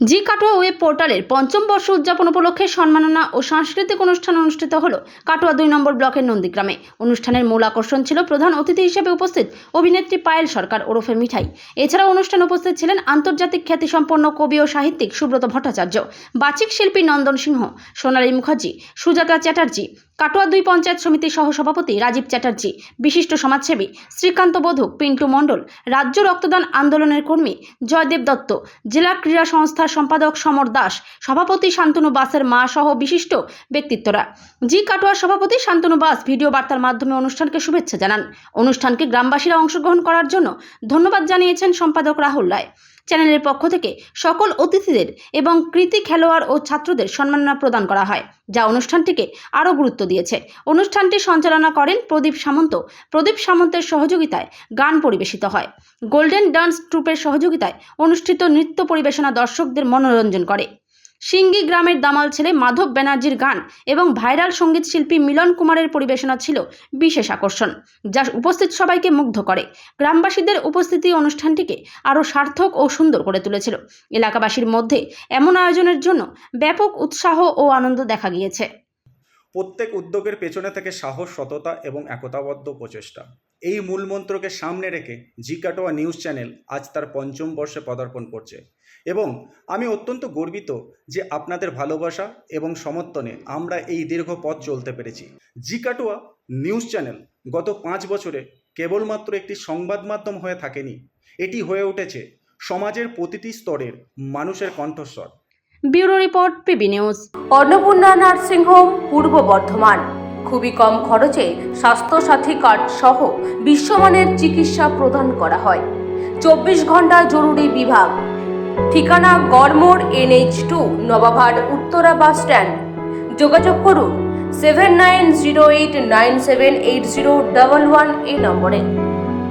জি Katwa web পোর্টালের পঞ্চম বর্ষ উদযাপন উপলক্ষে সম্মাননা ও সাংস্কৃতিক অনুষ্ঠান অনুষ্ঠিত হল কাটোয়া দুই নম্বর ব্লকের নন্দীগ্রামে। অনুষ্ঠানের মূল আকর্ষণ ছিল প্রধান অতিথি হিসেবে উপস্থিত অভিনেত্রী পায়েল সরকার ওরফে মিঠাই। এছাড়াও অনুষ্ঠানে উপস্থিত ছিলেন আন্তর্জাতিক খ্যাতিসম্পন্ন কবি ও সাহিত্যিক সুব্রত ভট্টাচার্য, বাচিক শিল্পী নন্দন সিংহ, সোনালী মুখার্জি, সুজাতা চ্যাটার্জি কাটোয়া দুই পঞ্চায়েত সমিতির সহসভাপতি রাজীব চ্যাটার্জি, বিশিষ্ট সমাজসেবী শ্রীকান্ত বধুক, পিন্টু মণ্ডল, রাজ্য রক্তদান আন্দোলনের কর্মী জয়দেব দত্ত, জেলা ক্রীড়া সংস্থার সম্পাদক সমর দাস, সভাপতি শান্তনু বাসের মা সহ বিশিষ্ট ব্যক্তিত্বরা। জি কাটোয়ার সভাপতি শান্তনু বাস ভিডিও বার্তার মাধ্যমে অনুষ্ঠানকে শুভেচ্ছা জানান। অনুষ্ঠানকে গ্রামবাসীরা অংশগ্রহণ করার জন্য ধন্যবাদ জানিয়েছেন সম্পাদক রাহুল রায়। চ্যানেলের পক্ষ থেকে সকল অতিথিদের এবং কৃতি খেলোয়াড় ও ছাত্রদের সম্মাননা প্রদান করা হয়, যা অনুষ্ঠানটিকে আরও গুরুত্ব দিয়েছে। অনুষ্ঠানটি সঞ্চালনা করেন প্রদীপ সামন্ত। প্রদীপ সামন্তের সহযোগিতায় গান পরিবেশিত হয়। গোল্ডেন ডান্স ট্রুপের সহযোগিতায় অনুষ্ঠিত নৃত্য পরিবেশনা দর্শকদের মনোরঞ্জন করে। সিঙ্গি গ্রামের দামাল ছেলে মাধব ব্যানার্জির গান এবং ভাইরাল সংগীত শিল্পী মিলন কুমারের পরিবেশনা ছিল বিশেষ আকর্ষণ, যা উপস্থিত সবাইকে মুগ্ধ করে। গ্রামবাসীদের উপস্থিতি অনুষ্ঠানটিকে আরও সার্থক ও সুন্দর করে তুলেছিল। এলাকাবাসীর মধ্যে এমন আয়োজনের জন্য ব্যাপক উৎসাহ ও আনন্দ দেখা গিয়েছে। প্রত্যেক উদ্যোগের পেছনে থেকে সাহস, সততা এবং একতাবদ্ধ প্রচেষ্টা। এই মূল মন্ত্রকে সামনে রেখে জিকাটোয়া নিউজ চ্যানেল আজ তার পঞ্চম বর্ষে পদার্পণ করছে। এবং আমি অত্যন্ত গর্বিত যে আপনাদের ভালোবাসা এবং সমর্থনে আমরা এই দীর্ঘ পথ চলতে পেরেছি। জি কাটোয়া নিউজ চ্যানেল গত পাঁচ বছরে কেবলমাত্র একটি সংবাদ মাধ্যম হয়ে থাকেনি এটি হয়ে উঠেছে সমাজের প্রতিটি স্তরের মানুষের কণ্ঠস্বর। Bureau report PB news. Annapurna nursing home Purba Bardhaman. খুবই কম খরচে স্বাস্থ্যসাথী কার্ড সহ বিশ্বমানের চিকিৎসা প্রদান করা হয়। চব্বিশ ঘণ্টা জরুরি বিভাগ। ঠিকানা Garmor NH two, Nawabhat, Uttara bus stand. যোগাযোগ করুন seven nine zero eight nine seven eight zero double one এই নম্বরে।